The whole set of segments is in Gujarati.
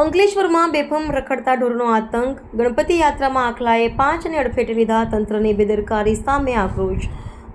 અંકલેશ્વરમાં બેફમ રખડતા ઢોરનો આતંક. ગણપતિ યાત્રામાં આખલાએ પાંચને અડફેટે લીધા તંત્રની બેદરકારી સામે આક્રોશ.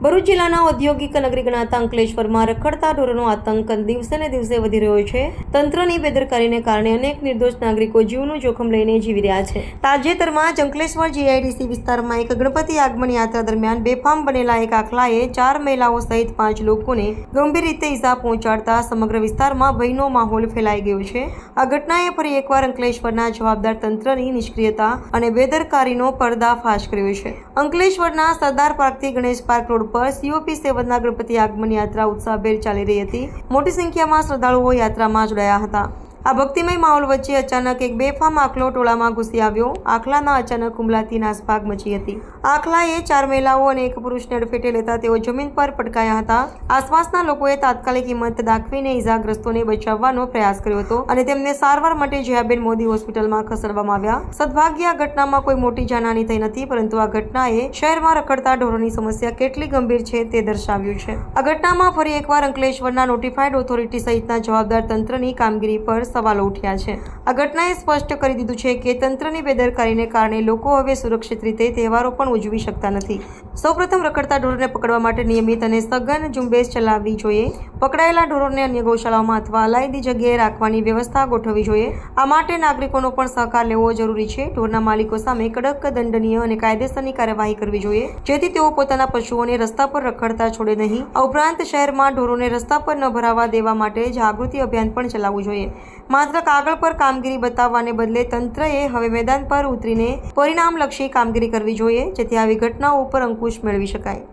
ભરૂચ જિલ્લાના ઔદ્યોગિક નગરી ગણાતા અંકલેશ્વરમાં રખડતા ઢોરનો આતંક દિવસે ને દિવસે વધી રહ્યો છે. તંત્રની બેદરકારીને કારણે અનેક નિર્દોષ નાગરિકો જીવનું જોખમ લઈને જીવી રહ્યા છે. તાજેતરમાં જ અંકલેશ્વર જીઆઈડીસી વિસ્તારમાં એક ગણપતિ આગમન યાત્રા દરમિયાન બેફામ બનેલા એક આખલાએ ચાર મહિલાઓ સહિત પાંચ લોકોને ગંભીર રીતે ઈજા પહોંચાડતા સમગ્ર વિસ્તારમાં ભયનો માહોલ ફેલાઈ ગયો છે. આ ઘટનાએ ફરી એકવાર અંકલેશ્વરના જવાબદાર તંત્રની નિષ્ક્રિયતા અને બેદરકારીનો પર્દાફાશ કર્યો છે. અંકલેશ્વરના સરદાર પાર્કથી ગણેશ પાર્ક રોડ પર સીઓપી સેવનના ગણપતિ આગમન યાત્રા ઉત્સાહભેર ચાલી રહી હતી. મોટી સંખ્યામાં શ્રદ્ધાળુઓ યાત્રામાં જોડાયા હતા. આ ભક્તિમય માહોલ વચ્ચે અચાનક એક બેફામ આખલો ટોળામાં ઘૂસી આવ્યો. આખલાના અચાનક હુમલાથી નાસભાગ મચી હતી. આખલાએ ચાર મહિલાઓ અને એક પુરુષને અડફેટે લેતા તેઓ જમીન પર પટકાયા હતા. આસપાસના લોકોએ તાત્કાલિક હિંમત દાખવીને ઈજાગ્રસ્તોને બચાવવાનો પ્રયાસ કર્યો હતો અને તેમને સારવાર માટે જયાબેન મોદી હોસ્પિટલમાં ખસેડવામાં આવ્યા. સદભાગ્ય આ ઘટનામાં કોઈ મોટી જાનહાની થઈ નથી, પરંતુ આ ઘટનાએ શહેરમાં રખડતા ઢોરોની સમસ્યા કેટલી ગંભીર છે તે દર્શાવ્યું છે. આ ઘટનામાં ફરી એકવાર અંકલેશ્વરના નોટિફાઈડ ઓથોરિટી સહિતના જવાબદાર તંત્રની કામગીરી પર સવાલો ઉઠ્યા છે. આ ઘટનાએ સ્પષ્ટ કરી દીધું છે કે તંત્રની બેદરકારીને કારણે લોકો હવે સુરક્ષિત રીતે તહેવારો પણ ઉજવી શકતા નથી. સૌપ્રથમ રખડતા ઢોરોને પકડવા માટે નિયમિત અને સઘન ઝુંબેશ ચલાવવી જોઈએ. પકડાયેલા ઢોરોને અન્ય ગૌશાળાઓમાં અથવા અલાયદી જગ્યાએ રાખવાની વ્યવસ્થા ગોઠવવી જોઈએ. આ માટે નાગરિકોનો પણ સહકાર લેવો જરૂરી છે. ઢોરના માલિકો સામે કડક દંડનીય અને કાયદેસરની કાર્યવાહી કરવી જોઈએ. જેથી તેઓ પોતાના પશુઓને રસ્તા પર રખડતા છોડે નહીં. આ ઉપરાંત શહેરમાં ઢોરોને રસ્તા પર ન ભરાવા દેવા માટે જાગૃતિ અભિયાન પણ ચલાવવું જોઈએ. માત્ર કાગળ પર કામગીરી બતાવવાને બદલે તંત્રએ હવે મેદાન પર ઉતરીને પરિણામલક્ષી કામગીરી કરવી જોઈએ, જેથી આવી ઘટનાઓ ઉપર અંકુશ મેળવી શકાય.